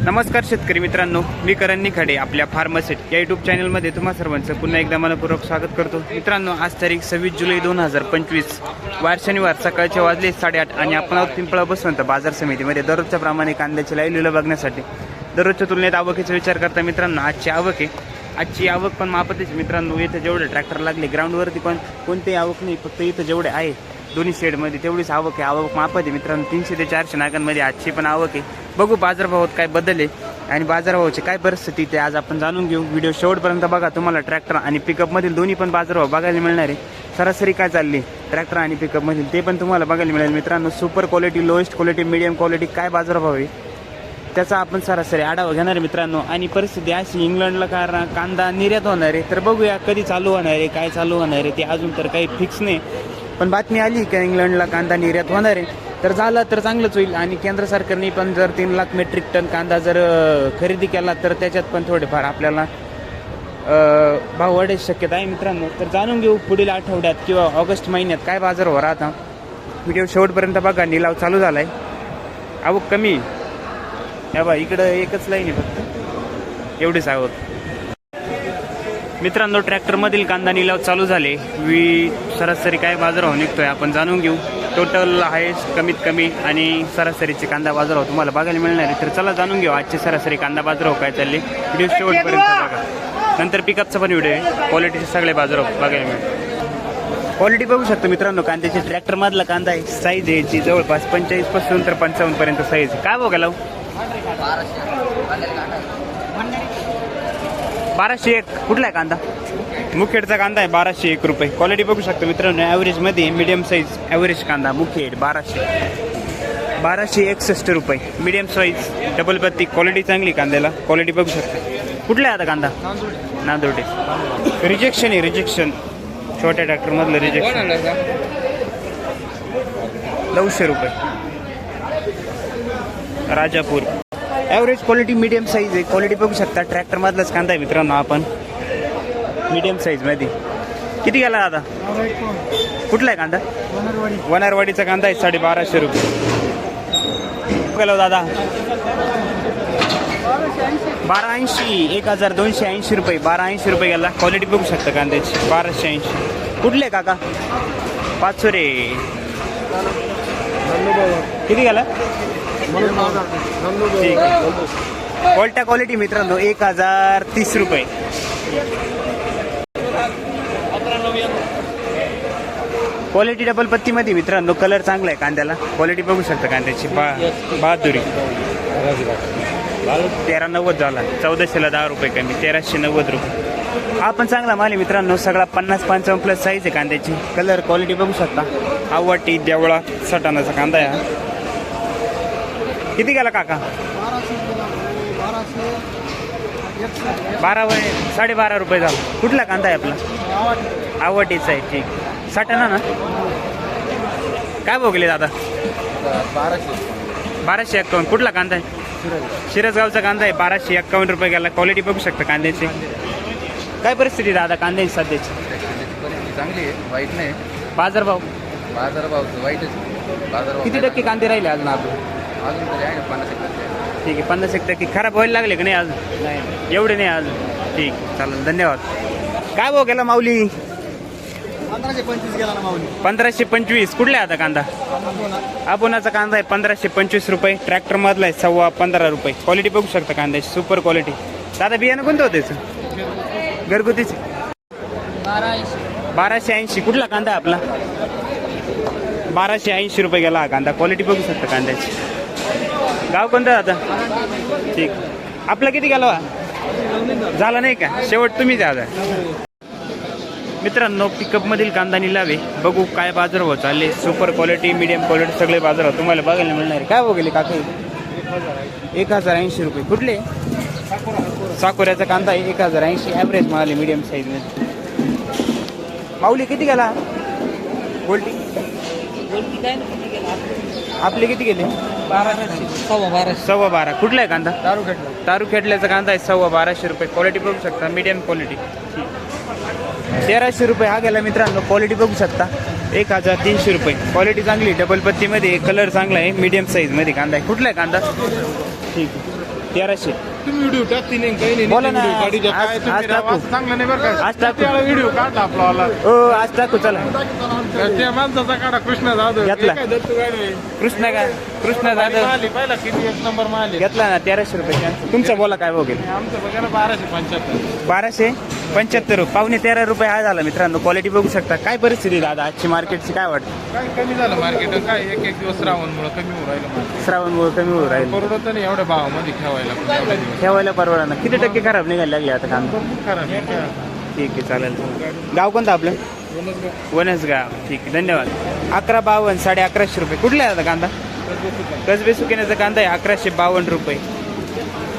नमस्कार शेतकरी मित्रांनो मी करण निखाडे आपल्या फार्मसेट या युट्यूब चॅनलमध्ये तुम्हा सर्वांचं पुन्हा एकदा मनपूर्वक स्वागत करतो. मित्रांनो आज तारीख सव्वीस जुलै दोन हजार पंचवीस. वार शनिवार सकाळचे वाजले साडेआठ आणि आपण आहोत पिंपळा बसवंत बाजार समितीमध्ये. दररोजच्या प्रमाणे कांद्याची लाईव्ह बघण्यासाठी. दररोजच्या तुलनेत आवकीचा विचार करता मित्रांनो आजची आवक आहे. आजची आवक पण मापतेच मित्रांनो इथं जेवढे ट्रॅक्टर लागले ग्राउंडवरती पण कोणतेही आवक नाही फक्त इथं जेवढे आहे दोन्ही शेडमध्ये तेवढीच आवक आहे. आवक मापत आहे मित्रांनो तीनशे ते चारशे नागांमध्ये आजची पण आवक आहे. बघू बाजारभावात काय बदल आहे आणि बाजारभावाची काय परिस्थिती ते आज आपण जाणून घेऊ. व्हिडिओ शेवटपर्यंत बघा तुम्हाला ट्रॅक्टर आणि पिकअपमधील दोन्ही पण बाजारभाव बघायला मिळणार आहे. सरासरी काय चालली? ट्रॅक्टर आणि पिकअपमधील ते पण तुम्हाला बघायला मिळेल. मित्रांनो super quality lowest quality medium quality काय बाजारभाव आहे? त्याचा आपण सरासरी आढावा घेणार आहे मित्रांनो. आणि परिस्थिती अशी इंग्लंडला कारण कांदा निर्यात होणार आहे. तर बघूया कधी चालू होणार आहे काय चालू होणार आहे ते अजून तर काही फिक्स नाही. पण बातमी आली का इंग्लंडला कांदा निर्यात होणार आहे. तर झालं तर चांगलंच होईल. आणि केंद्र सरकारने पण जर तीन लाख मेट्रिक टन कांदा जर खरेदी केला तर त्याच्यात पण थोडेफार आपल्याला भाव वाढायची शक्यता आहे मित्रांनो. तर जाणून घेऊ पुढील आठवड्यात किंवा ऑगस्ट महिन्यात काय बाजार हो राहता. व्हिडिओ शेवटपर्यंत बघा. निलाव चालू झाला आहे आवक कमी या बा इकडं एकच लाईन आहे फक्त. एवढीच आवक. मित्रांनो ट्रॅक्टरमधील कांदा निलाव चालू झाले. वी सरासरी काय बाजारभाव निघतोय आपण जाणून घेऊ. टोटल आहे कमीत कमी आणि सरासरीचे कांदा बाजारभाव तुम्हाला बघायला मिळणार आहे. तर चला जाणून घेऊ आजचे सरासरी कांदा बाजारभाव काय चालले. व्हिडिओ शेवटपर्यंत बघा. नंतर पिकअपचा पण व्हिडिओ आहे. क्वालिटीचे सगळे बाजारभाव बघायला मिळेल क्वालिटी बघू शकतो मित्रांनो कांद्याची ट्रॅक्टर मधला कांदा आहे. साईज आहे याची जवळपास पंचेचाळीसपासून तर पंचावन्न पर्यंत साईज आहे. काय बघायला बाराशे एक. कुठला आहे कांदा? मुखेडचा कांदा आहे बाराशे एक रुपये. क्वालिटी बघू शकतो मित्रांनो ॲव्हरेजमध्ये मीडियम साईज ॲव्हरेज कांदा मुखेड बाराशे. बाराशे एकसष्ट रुपये. मीडियम साईज डबल बत्ती क्वालिटी चांगली कांद्याला. क्वालिटी बघू शकता. कुठला आहे आता कांदा? नांदोडे रिजेक्शन आहे रिजेक्शन छोट्या ट्रॅक्टरमधलं रिजेक्शन नऊशे रुपये. Rajapur. Average quality medium size आहे. क्वालिटी बघू शकता. ट्रॅक्टरमधलाच कांदा आहे मित्रांनो आपण. मीडियम साईजमध्ये किती गेला आता कुठला आहे कांदा? वनारवाडीचा कांदा आहे साडे बाराशे रुपये गेलो हो दादा? बारा ऐंशी एक हजार दोनशे ऐंशी रुपये. बारा ऐंशी रुपये गेला. क्वालिटी बघू शकता कांद्याची. बाराशे ऐंशी. कुठले काका? पाचशे रे किती गेला? ठीक आहे. कोलटा क्वालिटी मित्रांनो एक हजार तीस रुपये. क्वालिटी डबल पत्तीमध्ये मित्रांनो कलर चांगला आहे कांद्याला. क्वालिटी बघू शकता कांद्याची बा बहादुरी. तेरा नव्वद झाला. चौदाशेला दहा रुपये कमी तेराशे नव्वद रुपये. हा पण चांगला माल आहे मित्रांनो सगळा पन्नास पंचावन्न प्लस साईज आहे कांद्याची. कलर क्वालिटी बघू शकता. आवटी देवळा सटाणाचा कांदा आहे हा. किती गेला काका? बारा वय साडेबारा रुपये झाला. कुठला कांदा आहे आपला? आवटीचा आहे ठीक. सटाणा ना? काय बघले दादा? बाराशे. एक्कावन्न. कुठला कांदा आहे? शिरसगावचा कांदा आहे. बाराशे एक्कावन्न रुपये गेला. क्वालिटी बघू शकता कांद्याची. काय परिस्थिती दादा कांद्याची सध्याची? परिस्थिती चांगली आहे. वाईट नाही. बाजारभाव? बाजारभाव वाईटच बाजारभाव किती टक्के कांदे राहिले अजून आपले? अजून तरी आहे ना पन्नास एक टक्के ठीक आहे पन्नास एक टक्के. खराब व्हायला लागले का नाही अजून? नाही. एवढे नाही अजून. ठीक चालेल धन्यवाद. काय भाऊ गेला माऊली? पंधराशे पंचवीस गेला ना माऊली. पंधराशे पंचवीस. कुठला आहे आता कांदा? आपुनाचा कांदा आहे पंधराशे पंचवीस रुपये. ट्रॅक्टर मधला आहे सव्वा पंधरा रुपये. क्वालिटी बघू शकता कांद्याची सुपर क्वालिटी दादा बियाणं कोणतं होतं त्याचं घरगुतीचे. बाराशे ऐंशी. कुठला कांदा आपला? बाराशे ऐंशी रुपये गेला हा कांदा. क्वालिटी बघू शकता कांद्याची. गाव कोणतं आता? ठीक. आपला किती गेला बा? झाला नाही का? शेवट तुम्ही द्या मित्रांनो पिकअपमधील कांदा निलावे बघू काय बाजार बाजारभाव चालले. सुपर क्वालिटी मिडियम क्वालिटी सगळे बाजारभाव तुम्हाला बघायला मिळणार. काय बघले काका? एक हजार ऐंशी रुपये. कुठले? साकोऱ्याचा कांदा आहे. एक हजार ऐंशी. ॲव्हरेज मिळाले मीडियम साईजमध्ये माऊली किती गेला? गोल्टी आपले किती गेले? सव्वा बारा. कुठला आहे कांदा? तारू खेटल्याचा कांदा आहे सव्वा बाराशे रुपये. क्वालिटी बघू शकता मीडियम क्वालिटी तेराशे रुपये हा गेला मित्रांनो. क्वालिटी बघू शकता. एक हजार तीनशे रुपये. क्वालिटी चांगली डबल पत्तीमध्ये कलर चांगला आहे. मीडियम साईजमध्ये कांदा आहे. कुठला आहे कांदा? ठीक आहे. तेराशे. तुम्ही व्हिडिओ टाकते नाही काही नाही बोला ना. व्हिडिओ गाडीच्या आज- काय आज तुम्ही टाकू. आवाज चांगला नाही बरं का आज टाकू. त्याला व्हिडिओ काढला आपला वाला. हो आज टाकू चला त्या माणसाचा काढा कृष्ण जाधव घेतला. हे काय दत्तू गाडी आहे? कृष्णा का कृष्णा जाधव माल पाहिला किती एक नंबर माल. घेतला ना तेराशे रुपये तुमचा बोला काय बघेल आमचं बघा ना बाराशे पंच्याहत्तर बाराशे पंच्याहत्तर रुपये पावणे तेरा रुपये हा झाला मित्रांनो. क्वालिटी बघू शकता. काय परिस्थिती दादा? आजची मार्केटची काय वाटतं? काय कमी झालं मार्केट काय एक एक दिवस रावणमुळे कमी होऊ राहिलं मार्केट श्रावण कमी होऊ राहील. परवडत नाही एवढ्या भावामध्ये ठेवायला पण एवढे दिवस. ठेवायला परवडा ना. किती टक्के खराब निघायला लागले आता कांदा? खरं नाही का? ठीक आहे चालेल. गाव कोणतं आपलं? वनसगाव. ठीक आहे धन्यवाद. अकरा बावन्न साडे अकराशे रुपये. कुठला आहे आता कांदा? कसबे सुकेण्याचा कांदा आहे अकराशे बावन्न रुपये.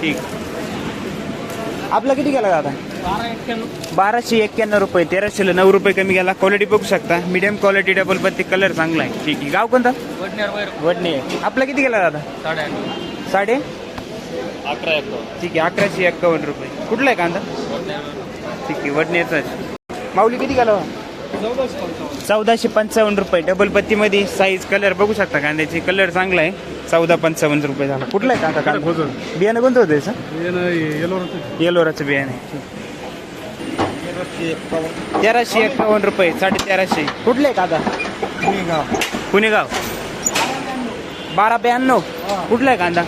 ठीक. आपला किती गेला दादा? बाराशे एक्क्याण्णव रुपये तेराशेला नऊ रुपये कमी गेला. क्वालिटी बघू शकता. मीडियम क्वालिटी डबल पत्ती कलर चांगला आहे. ठीक आहे. गाव कोणता? वडणे आपला किती गेला दादा? साडे अकरा. एक ठीक आहे. अकराशे एक्कावन्न रुपये. कुठला आहे कांदा? ठीक आहे. वडण्याचाच माऊली किती गेला? चौदाशे पंचावन्न. रुपये. डबल पत्तीमध्ये साईज कलर बघू शकता कांद्याची. कलर चांगला आहे. चौदा पंचावन्न रुपये झाला. कुठला आहे कांदा? कांदा बियाणं कोणतं होतं याचं? येलोराचं. बियाणं तेराशे एक्कावन्न रुपये साडे तेराशे कुठले आहे कांदा पुणेगाव. बारा ब्याण्णव. कुठला आहे कांदा?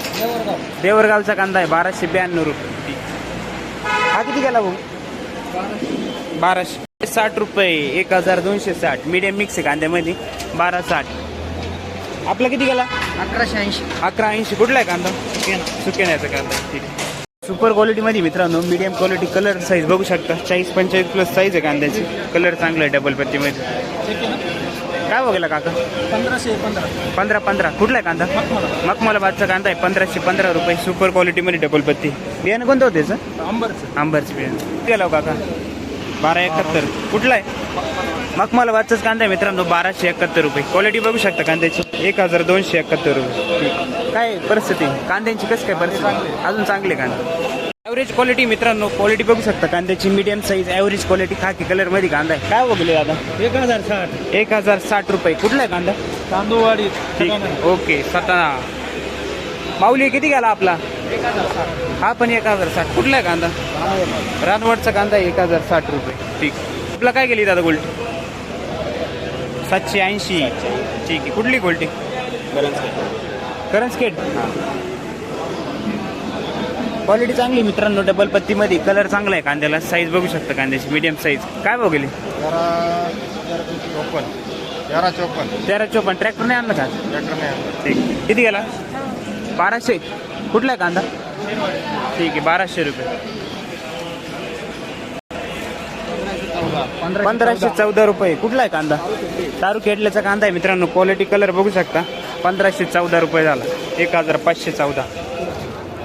देवरगावचा कांदा आहे बाराशे ब्याण्णव रुपये. हा किती गेला भाऊ? बाराशे. साठ रुपये एक हजार दोनशे साठ. मीडियम मिक्स आहे कांद्यामध्ये. बारा साठ. आपला किती गेला? अकराशे ऐंशी. अकरा ऐंशी. कुठला आहे कांदा? सुकेण्याचा कांदा. ठीक आहे. सुपर क्वालिटीमध्ये मित्रांनो मीडियम क्वालिटी कलर साईज बघू शकता. चाळीस पंचेचाळीस प्लस साईज आहे कांद्याची. कलर चांगला आहे डबल पत्तीमध्ये काय बघायला काका? पंधराशे पंधरा. पंधरा पंधरा. कुठला आहे कांदा? मखमलाबादचा कांदा आहे. पंधराशे पंधरा रुपये. सुपर क्वालिटीमध्ये डबल पत्ती. बियाणं कोणतं होतं त्याचं अंबरचं आंबरचं बियाणं गेला हो काका? बारा एकाहत्तर. कुठला आहे? मखमलाबादचाच कांदा आहे मित्रांनो बाराशे एकाहत्तर रुपये. क्वालिटी बघू शकता कांद्याची. एक हजार दोनशे एकाहत्तर रुपये. काय परिस्थिती? कांद्यांची कसं काय परिस्थिती? अजून चांगली कांदा ॲव्हरेज क्वालिटी मित्रांनो क्वालिटी बघू शकता कांद्याची. मीडियम साईज ॲव्हरेज क्वालिटी खाकी कलरमध्ये कांदा आहे. काय बघले दादा? एक हजार साठ एक हजार साठ रुपये. कुठला आहे कांदा? तांदूळवाडी. ठीक ओके सताना. माऊली किती गेला आपला? हा पण एक हजार साठ. कुठला आहे कांदा? रानवडचा कांदा एक हजार साठ रुपये. ठीक. आपला काय गेली दादा गोल्टी सातशे ऐंशी ठीक आहे. कुठली गोल्टी? करंज केट क्वालिटी चांगली मित्रांनो डबल पत्तीमध्ये. कलर चांगला आहे कांद्याला. साईज बघू शकता कांद्याची. मीडियम साईज काय बघेली तेरा चोपन्न. तेरा चोपन्न. ट्रॅक्टर नाही आणलं का ट्रॅक्टर नाही आणला. ठीक. किती गेला? बाराशे. कुठला आहे कांदा? ठीक आहे बाराशे रुपये. पंधराशे चौदा रुपये. कुठला आहे कांदा? दारू खेडल्याचा कांदा आहे मित्रांनो. क्वालिटी कलर बघू शकता. पंधराशे चौदा रुपये झाला. एक हजार पाचशे चौदा.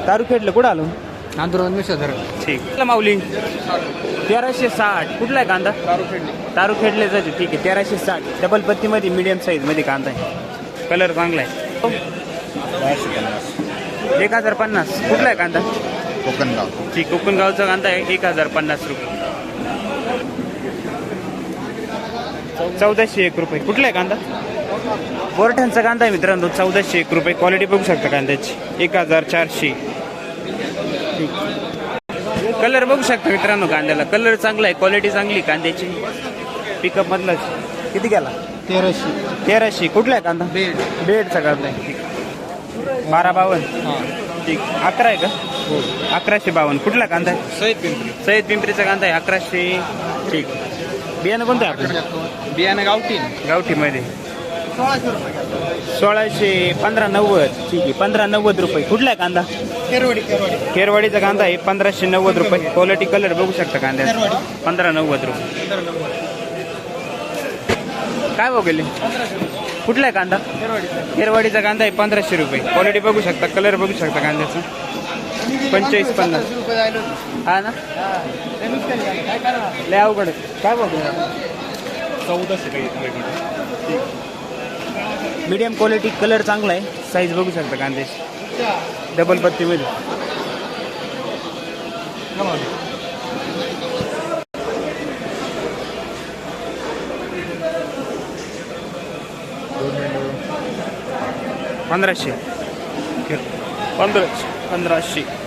दारू खेडलं. कुठं आलो? नांदूर धरण. ठीक. कुठला माऊली. तेराशे साठ. कुठला आहे कांदा? दारू खेडले. जायचे ठीक आहे. तेराशे साठ. डबल पत्तीमध्ये मीडियम साईजमध्ये कांदा आहे. कलर चांगला आहे. एक हजार पन्नास. कुठला आहे कांदा? कोकणगाव. ठीक. कोकणगावचा कांदा आहे. एक हजार पन्नास रुपये. चौदाशे एक रुपये. कुठला आहे कांदा? बोरठ्यांचा कांदा आहे मित्रांनो. चौदाशे एक रुपये. क्वालिटी बघू शकता कांद्याची. एक हजार चारशे. कलर बघू शकता मित्रांनो कांद्याला. कलर चांगला आहे. क्वालिटी चांगली आहे कांद्याची. पिकअप मधलाच किती गेला तेराशे. तेराशे. कुठला आहे कांदा? बेड. बेडचा कांदा आहे. ठीक बारा बावन्न. ठीक. अकरा आहे का? अकराशे बावन्न. कुठला कांदा आहे? सहित पिंपरी. सय्यद पिंपरीचा कांदा आहे. अकराशे. ठीक. बियाणं कोणतं आहे आपलं? बियाणं गावठी. गावठीमध्ये. सोळाशे रुपये सोळाशे पंधरा नव्वद. ठीक आहे पंधरा नव्वद रुपये. कुठला आहे कांदा? केरवाडी केरवाडी. केरवाडीचा कांदा आहे पंधराशे नव्वद रुपये. क्वालिटी कलर बघू शकता कांद्याचा. पंधरा नव्वद रुपये. काय बघेल कुठला आहे कांदा? केरवाडीचा. कांदा आहे पंधराशे रुपये. क्वालिटी बघू शकता कलर बघू शकता कांद्याचा. पंचेचाळीस पन्नास. हा ना? लय अवघड. काय बघू मीडियम क्वालिटी कलर चांगला आहे. साईज बघू शकता कांद्याची डबल पत्तीमध्ये. पंधराशे. पंधराशे. पंधराशे.